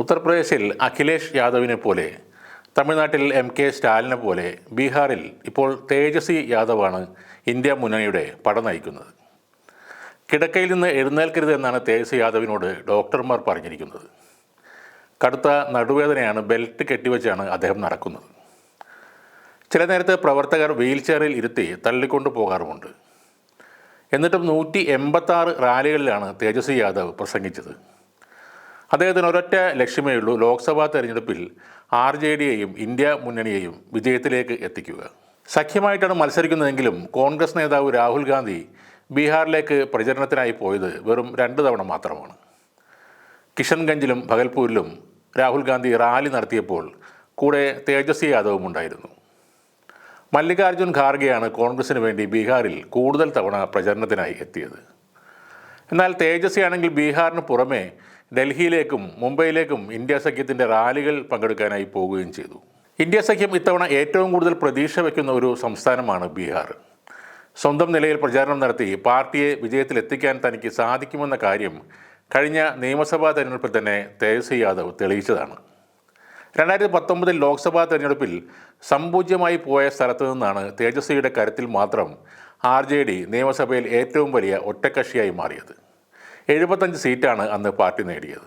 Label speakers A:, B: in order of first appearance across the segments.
A: ഉത്തർപ്രദേശിൽ അഖിലേഷ് യാദവിനെ പോലെ തമിഴ്നാട്ടിൽ എം കെ സ്റ്റാലിനെ പോലെ ബീഹാറിൽ ഇപ്പോൾ തേജസ്വി യാദവാണ് ഇന്ത്യ മുന്നണിയുടെ പട നയിക്കുന്നത്. കിടക്കയിൽ നിന്ന് എഴുന്നേൽക്കരുത് എന്നാണ് തേജസ്വി യാദവിനോട് ഡോക്ടർമാർ പറഞ്ഞിരിക്കുന്നത്. കടുത്ത നടുവേദനയാണ് ബെൽറ്റ് കെട്ടിവെച്ചാണ് അദ്ദേഹം നടക്കുന്നത്. ചില നേരത്തെ പ്രവർത്തകർ വീൽ ചെയറിൽ ഇരുത്തി തള്ളിക്കൊണ്ടു പോകാറുമുണ്ട്. എന്നിട്ടും നൂറ്റി എൺപത്താറ് റാലികളിലാണ് തേജസ്വി യാദവ് പ്രസംഗിച്ചത്. അദ്ദേഹത്തിന് ഒരൊറ്റ ലക്ഷ്യമേ ഉള്ളൂ ലോക്സഭാ തെരഞ്ഞെടുപ്പിൽ ആർ ജെ ഡിയെയും ഇന്ത്യ മുന്നണിയെയും വിജയത്തിലേക്ക് എത്തിക്കുക. സഖ്യമായിട്ടാണ് മത്സരിക്കുന്നതെങ്കിലും കോൺഗ്രസ് നേതാവ് രാഹുൽ ഗാന്ധി ബീഹാറിലേക്ക് പ്രചരണത്തിനായി പോയത് വെറും രണ്ട് തവണ മാത്രമാണ്. കിഷൻഗഞ്ചിലും ഭഗൽപൂരിലും രാഹുൽ ഗാന്ധി റാലി നടത്തിയപ്പോൾ കൂടെ തേജസ്വി യാദവും ഉണ്ടായിരുന്നു. മല്ലികാർജുൻ ഖാർഗെയാണ് കോൺഗ്രസിന് വേണ്ടി ബീഹാറിൽ കൂടുതൽ തവണ പ്രചരണത്തിനായി എത്തിയത്. എന്നാൽ തേജസ്വി ആണെങ്കിൽ ബീഹാറിന് പുറമെ ഡൽഹിയിലേക്കും മുംബൈയിലേക്കും ഇന്ത്യ സഖ്യത്തിന്റെ റാലികൾ പങ്കെടുക്കാനായി പോവുകയും ചെയ്തു. ഇന്ത്യ സഖ്യം ഇത്തവണ ഏറ്റവും കൂടുതൽ പ്രതീക്ഷ വയ്ക്കുന്ന ഒരു സംസ്ഥാനമാണ് ബീഹാർ. സ്വന്തം നിലയിൽ പ്രചാരണം നടത്തി പാർട്ടിയെ വിജയത്തിലെത്തിക്കാൻ തനിക്ക് സാധിക്കുമെന്ന കാര്യം കഴിഞ്ഞ നിയമസഭാ തെരഞ്ഞെടുപ്പിൽ തന്നെ തേജസ്വി യാദവ് തെളിയിച്ചതാണ്. രണ്ടായിരത്തി പത്തൊമ്പതിൽ ലോക്സഭാ തെരഞ്ഞെടുപ്പിൽ സമ്പൂജ്യമായി പോയ സ്ഥലത്തു നിന്നാണ് തേജസ്വിയുടെ കരുത്തിൽ മാത്രം ആർ ജെ ഡി നിയമസഭയിൽ ഏറ്റവും വലിയ ഒറ്റക്കക്ഷിയായി മാറിയത്. എഴുപത്തഞ്ച് സീറ്റാണ് അന്ന് പാർട്ടി നേടിയത്.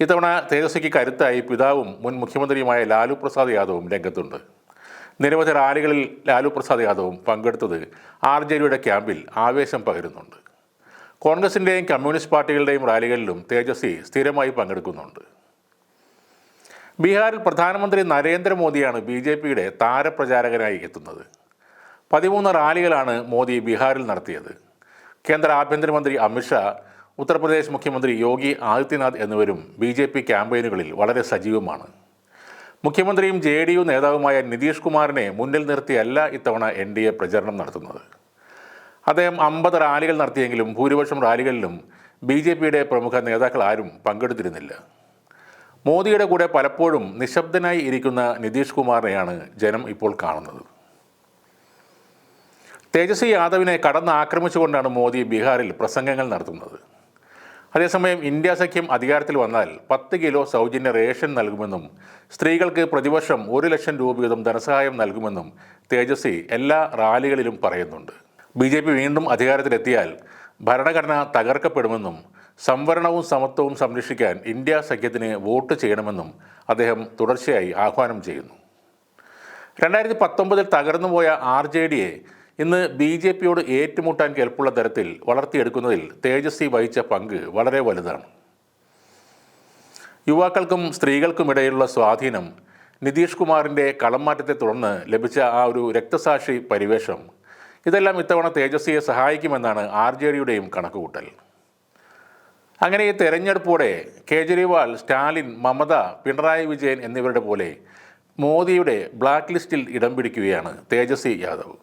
A: ഇത്തവണ തേജസ്വിക്ക് കരുത്തായി പിതാവും മുൻ മുഖ്യമന്ത്രിയുമായ ലാലു പ്രസാദ് യാദവും രംഗത്തുണ്ട്. നിരവധി റാലികളിൽ ലാലു പ്രസാദ് യാദവും പങ്കെടുത്തത് ആർ ജെ ഡിയുടെ ക്യാമ്പിൽ ആവേശം പകരുന്നുണ്ട്. കോൺഗ്രസിന്റെയും കമ്മ്യൂണിസ്റ്റ് പാർട്ടികളുടെയും റാലികളിലും തേജസ്വി സ്ഥിരമായി പങ്കെടുക്കുന്നുണ്ട്. ബീഹാറിൽ പ്രധാനമന്ത്രി നരേന്ദ്രമോദിയാണ് ബി ജെ പിയുടെ താരപ്രചാരകനായി എത്തുന്നത്. പതിമൂന്ന് റാലികളാണ് മോദി ബീഹാറിൽ നടത്തിയത്. കേന്ദ്ര ആഭ്യന്തരമന്ത്രി അമിത്ഷാ ഉത്തർപ്രദേശ് മുഖ്യമന്ത്രി യോഗി ആദിത്യനാഥ് എന്നിവരും ബി ജെ പി ക്യാമ്പയിനുകളിൽ വളരെ സജീവമാണ്. മുഖ്യമന്ത്രിയും ജെ ഡി യു നേതാവുമായ നിതീഷ് കുമാറിനെ മുന്നിൽ നിർത്തിയല്ല ഇത്തവണ എൻ ഡി എ പ്രചരണം നടത്തുന്നത്. അദ്ദേഹം അമ്പത് റാലികൾ നടത്തിയെങ്കിലും ഭൂരിപക്ഷം റാലികളിലും ബി ജെ പിയുടെ പ്രമുഖ നേതാക്കൾ ആരും പങ്കെടുത്തിരുന്നില്ല. മോദിയുടെ കൂടെ പലപ്പോഴും നിശബ്ദനായി ഇരിക്കുന്ന നിതീഷ് കുമാറിനെയാണ് ജനം ഇപ്പോൾ കാണുന്നത്. തേജസ്വി യാദവിനെ കടന്ന് ആക്രമിച്ചുകൊണ്ടാണ് മോദി ബീഹാറിൽ പ്രസംഗങ്ങൾ നടത്തുന്നത്. അതേസമയം ഇന്ത്യ സഖ്യം അധികാരത്തിൽ വന്നാൽ പത്ത് കിലോ സൗജന്യ റേഷൻ നൽകുമെന്നും സ്ത്രീകൾക്ക് പ്രതിവർഷം ഒരു ലക്ഷം രൂപ വീതം ധനസഹായം നൽകുമെന്നും തേജസ്വി എല്ലാ റാലികളിലും പറയുന്നുണ്ട്. ബി ജെ പി വീണ്ടും അധികാരത്തിലെത്തിയാൽ ഭരണഘടന തകർക്കപ്പെടുമെന്നും സംവരണവും സമത്വവും സംരക്ഷിക്കാൻ ഇന്ത്യ സഖ്യത്തിന് വോട്ട് ചെയ്യണമെന്നും അദ്ദേഹം തുടർച്ചയായി ആഹ്വാനം ചെയ്യുന്നു. രണ്ടായിരത്തി പത്തൊമ്പതിൽ തകർന്നുപോയ ആർ ജെ ഡിയെ ഇന്ന് ബി ജെ പിയോട് ഏറ്റുമുട്ടാൻ കെൽപ്പുള്ള തരത്തിൽ വളർത്തിയെടുക്കുന്നതിൽ തേജസ്വി വഹിച്ച പങ്ക് വളരെ വലുതാണ്. യുവാക്കൾക്കും സ്ത്രീകൾക്കുമിടയിലുള്ള സ്വാധീനം നിതീഷ് കുമാറിന്റെ കളംമാറ്റത്തെ തുടർന്ന് ലഭിച്ച ആ ഒരു രക്തസാക്ഷി പരിവേഷം ഇതെല്ലാം ഇത്തവണ തേജസ്വിയെ സഹായിക്കുമെന്നാണ് ആർ ജെ ഡിയുടെയും കണക്കുകൂട്ടൽ. അങ്ങനെ ഈ തെരഞ്ഞെടുപ്പോടെ കേജ്രിവാൾ സ്റ്റാലിൻ മമത പിണറായി വിജയൻ എന്നിവരുടെ പോലെ മോദിയുടെ ബ്ലാക്ക് ലിസ്റ്റിൽ ഇടം പിടിക്കുകയാണ് തേജസ്വി യാദവ്.